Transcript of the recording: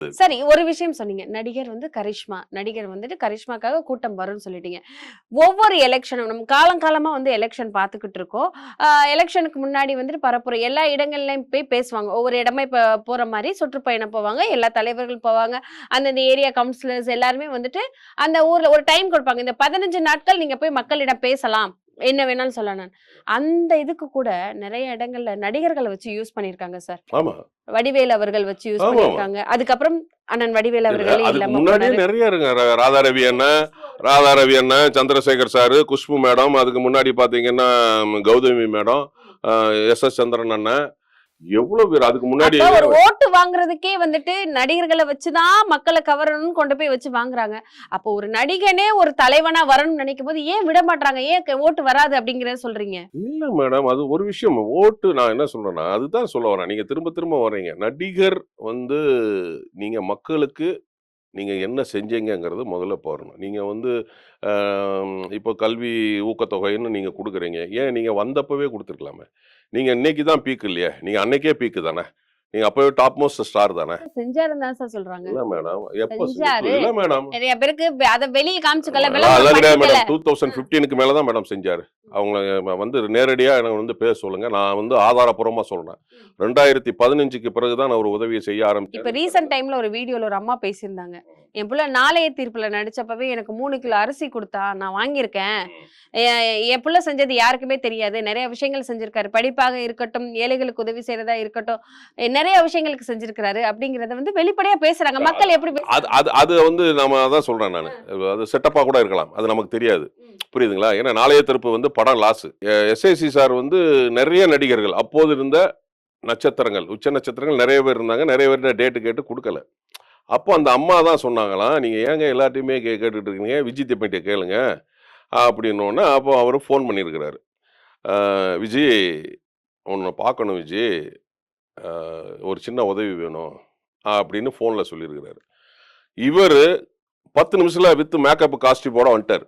சரி. ஒரு விஷயம் சொன்னீங்க. நடிகர் வந்து கரிஷ்மா. நடிகர் வந்துட்டு கரிஷ்மாக்காக கூட்டம் வரும்னு சொல்லிட்டீங்க. ஒவ்வொரு எலெக்ஷனும் நம்ம காலங்காலமா வந்து எலெக்ஷன் பார்த்துக்கிட்டு இருக்கோம். எலெக்ஷனுக்கு முன்னாடி வந்துட்டு பரப்புற எல்லா இடங்கள்லயும் போய் பேசுவாங்க. ஒவ்வொரு இடமே இப்போ போற மாதிரி சுற்றுப்பயணம் போவாங்க. எல்லா தலைவர்கள் போவாங்க. அந்தந்த ஏரியா கவுன்சிலர்ஸ் எல்லாருமே வந்துட்டு அந்த ஊர்ல ஒரு டைம் கொடுப்பாங்க. இந்த பதினஞ்சு நாட்கள் நீங்க போய் மக்களிடம் பேசலாம். என்ன வேணாலும் சொல்லலாம் நான் அந்த இதுக்கு கூட நிறைய இடங்கள்ல நடிகர்களை வச்சு யூஸ் பண்ணிருக்காங்க சார் ஆமா வடிவேல் அவர்கள் வச்சு யூஸ் ஆமா. பண்ணிருக்காங்க அதுக்கப்புறம் அண்ணன் வடிவேல் அவர்களே அதுக்கு இல்லாம முன்னாடியே போனாரு. நிறைய இருங்க ர- ராதா ரவி அண்ணன் ராதா ரவி அண்ணன் சந்திரசேகர் சாரு குஷ்பு மேடம் அதுக்கு முன்னாடி பாத்தீங்கன்னா ம், Gautami madam S S Chandran அண்ணன் எவ்வளவு பேர் அதுக்கு முன்னாடி ஒரு ஓட்டு வாங்குறதுக்கே வந்துட்டு நடிகர்களை வச்சுதான் மக்களை கவரணும்னு கொண்டு போய் வச்சு வாங்குறாங்க. அப்போ ஒரு நடிகனே ஒரு தலைவனா வரணும்னு நினைக்கும் போது ஏன் விட மாட்டாங்க ஏன் ஓட்டு வராது அப்படிங்கறத சொல்றீங்க. இல்ல மேடம் அது ஒரு விஷயம். ஓட்டு நான் என்ன சொல்றேன்னா அதுதான் சொல்ல வரேன். நீங்க திரும்ப திரும்ப வர்றீங்க. நடிகர் வந்து நீங்க மக்களுக்கு நீங்க என்ன செஞ்சீங்கங்கிறது முதல்ல போறணும். நீங்க வந்து இப்போ கல்வி ஊக்கத்தொகைன்னு நீங்க கொடுக்குறீங்க. ஏன் நீங்க வந்தப்பவே கொடுத்துருக்கலாமே? நீங்க இன்னைக்கு தான் பீக் இல்லையா? நீங்க அன்னைக்கே பீக்கு தானே? நீங்க அப்பவே டாப் மோஸ்ட் ஸ்டார் தானே? செஞ்சாருன்னு தான் சார் சொல்றாங்க. இல்ல மேடம் எப்போ. இல்ல மேடம் நிறைய பேருக்கு அத வெளியே காமிச்சுக்கல அதெல்லாம் கிடையாது. மேடம் டூ தௌசண்ட் ஃபிஃப்டீனுக்கு மேல தான் மேடம் செஞ்சாரு. அவங்க வந்து நேரடியா எனக்கு வந்து பேச சொல்லுங்க. நான் வந்து ஆதாரப்பூர்வமா சொல்றேன். ரெண்டாயிரத்தி பதினஞ்சுக்கு பிறகுதான் நான் ஒரு உதவியை செய்ய இப்ப ஆரம்பிச்சேன் ரீசெண்ட் டைம்ல ஒரு வீடியோல ஒரு அம்மா பேசியிருந்தாங்க. என் புள்ள நாளைய தீர்ப்புல நடிச்சப்பவே எனக்கு மூணு கிலோ அரிசி கொடுத்தா நான் வாங்கியிருக்கேன். என் புள்ள செஞ்சது யாருக்குமே தெரியாது. நிறைய விஷயங்கள் செஞ்சிருக்காரு. படிப்பாக இருக்கட்டும் ஏழைகளுக்கு உதவி செய்யறதா இருக்கட்டும் நிறைய விஷயங்களுக்கு செஞ்சிருக்காரு அப்படிங்கறத வந்து வெளிப்படையா பேசுறாங்க. மக்கள் எப்படி அது அது அது வந்து நம்ம அதான் சொல்றேன் நான். அது செட்டப்பா கூட இருக்கலாம். அது நமக்கு தெரியாது. புரியுதுங்களா? ஏன்னா நாளைய திருப்பு வந்து படம் லாஸு எஸ்ஐசி சார் வந்து நிறைய நடிகர்கள் அப்போது இருந்த நட்சத்திரங்கள் உச்ச நட்சத்திரங்கள் நிறைய பேர் இருந்தாங்க நிறைய பேர் டேட்டு கேட்டு கொடுக்கல. அப்போ அந்த அம்மா தான் சொன்னாங்களாம் நீங்கள் ஏங்க எல்லாத்தையுமே கே கேட்டுட்டு இருக்கீங்க விஜய் தம்பிகிட்ட கேளுங்க அப்படின்னோடனே அப்போ அவர் ஃபோன் பண்ணியிருக்கிறாரு. விஜய் உன்னை பார்க்கணும் விஜய் ஒரு சின்ன உதவி வேணும் அப்படின்னு ஃபோனில் சொல்லியிருக்கிறாரு. இவர் பத்து நிமிஷத்தில் வித்து மேக்கப் காஸ்டியூமோட வந்துட்டார்.